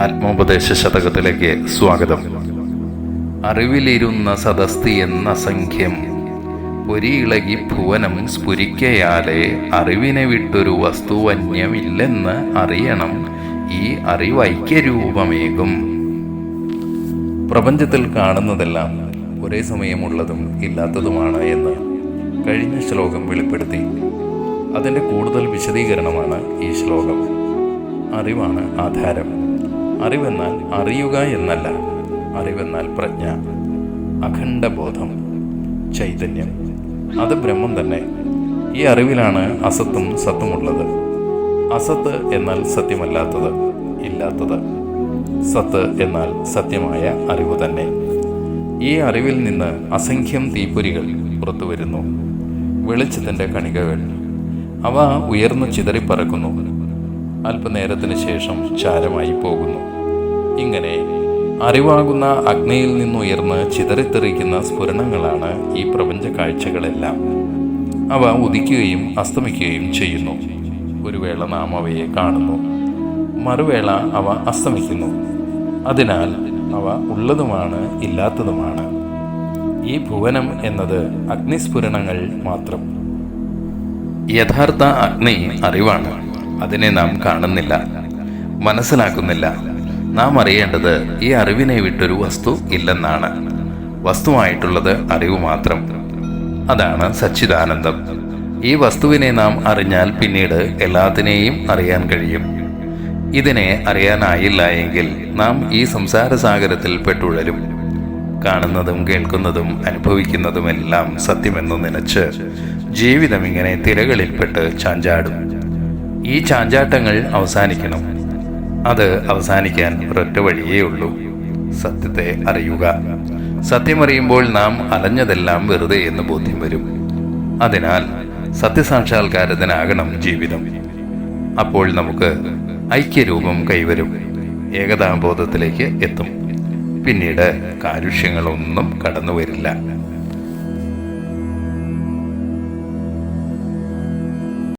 ആത്മോപദേശ ശതകത്തിലേക്ക് സ്വാഗതം. അറിവിലിരുന്ന സദസ്തി എന്ന സംഖ്യം പൊരിയിളകി ഭുവനം സ്ഫുരിക്കയാലെ അറിവിനെ വിട്ടൊരു വസ്തുവന്യമില്ലെന്ന് അറിയണം. ഈ അറിവൈക്യരൂപമേകും. പ്രപഞ്ചത്തിൽ കാണുന്നതെല്ലാം ഒരേ സമയമുള്ളതും ഇല്ലാത്തതുമാണ് എന്ന് കഴിഞ്ഞ ശ്ലോകം വെളിപ്പെടുത്തി. അതിന്റെ കൂടുതൽ വിശദീകരണമാണ് ഈ ശ്ലോകം. അറിവാണ് ആധാരം. അറിവെന്നാൽ അറിയുക എന്നല്ല അറിവെന്നാൽ പ്രജ്ഞ അഖണ്ഡബോധം ചൈതന്യം. അത് ബ്രഹ്മം തന്നെ. ഈ അറിവിലാണ് അസത്തും സത്തുമുള്ളത്. അസത്ത് എന്നാൽ സത്യമല്ലാത്തത് ഇല്ലാത്തത്. സത്ത് എന്നാൽ സത്യമായ അറിവ് തന്നെ. ഈ അറിവിൽ നിന്ന് അസംഖ്യം തീപ്പൊരികൾ പുറത്തു വരുന്നു. വെളിച്ചത്തിന്റെ കണികകൾ. അവ ഉയർന്നു ചിതറിപ്പറക്കുന്നു. അല്പനേരത്തിന് ശേഷം ചാരമായി പോകുന്നു ഇങ്ങനെ അറിവാകുന്ന അഗ്നിയിൽ നിന്നുയർന്ന് ചിതറിത്തെറിക്കുന്ന സ്ഫുരണങ്ങളാണ് ഈ പ്രപഞ്ച കാഴ്ചകളെല്ലാം. അവ ഉദിക്കുകയും അസ്തമിക്കുകയും ചെയ്യുന്നു. ഒരു വേള നാം അവയെ കാണുന്നു. മറുവേള അവ അസ്തമിക്കുന്നു. അതിനാൽ അവ ഉള്ളതുമാണ് ഇല്ലാത്തതുമാണ്. ഈ ഭുവനം എന്നത് അഗ്നിസ്ഫുരണങ്ങൾ മാത്രം. യഥാർത്ഥ അഗ്നി അറിവാണ്. അതിനെ നാം കാണുന്നില്ല. മനസ്സിലാക്കുന്നില്ല. നാം അറിയേണ്ടത് ഈ അറിവിനെ വിട്ടൊരു വസ്തു ഇല്ലെന്നാണ്. വസ്തുവായിട്ടുള്ളത് അറിവ് മാത്രം. അതാണ് സച്ചിദാനന്ദം. ഈ വസ്തുവിനെ നാം അറിഞ്ഞാൽ പിന്നീട് എല്ലാത്തിനെയും അറിയാൻ കഴിയും. ഇതിനെ അറിയാനായില്ല എങ്കിൽ നാം ഈ സംസാര സാഗരത്തിൽ പെട്ടുഴലും കാണുന്നതും കേൾക്കുന്നതും അനുഭവിക്കുന്നതുമെല്ലാം സത്യമെന്ന് നനച്ച് ജീവിതം ഇങ്ങനെ തിരകളിൽപ്പെട്ട് ചാഞ്ചാടും. ഈ ചാഞ്ചാട്ടങ്ങൾ അവസാനിക്കണം. അത് അവസാനിക്കാൻ ഒരൊറ്റ വഴിയേ ഉള്ളൂ. സത്യത്തെ അറിയുക. സത്യമറിയുമ്പോൾ നാം അലഞ്ഞതെല്ലാം വെറുതെ എന്ന് ബോധ്യം വരും. അതിനാൽ സത്യസാക്ഷാത്കാരത്തിനാകണം ജീവിതം. അപ്പോൾ നമുക്ക് ഐക്യരൂപം കൈവരും. ഏകതാബോധത്തിലേക്ക് എത്തും. പിന്നീട് കാരുഷ്യങ്ങളൊന്നും കടന്നു വരില്ല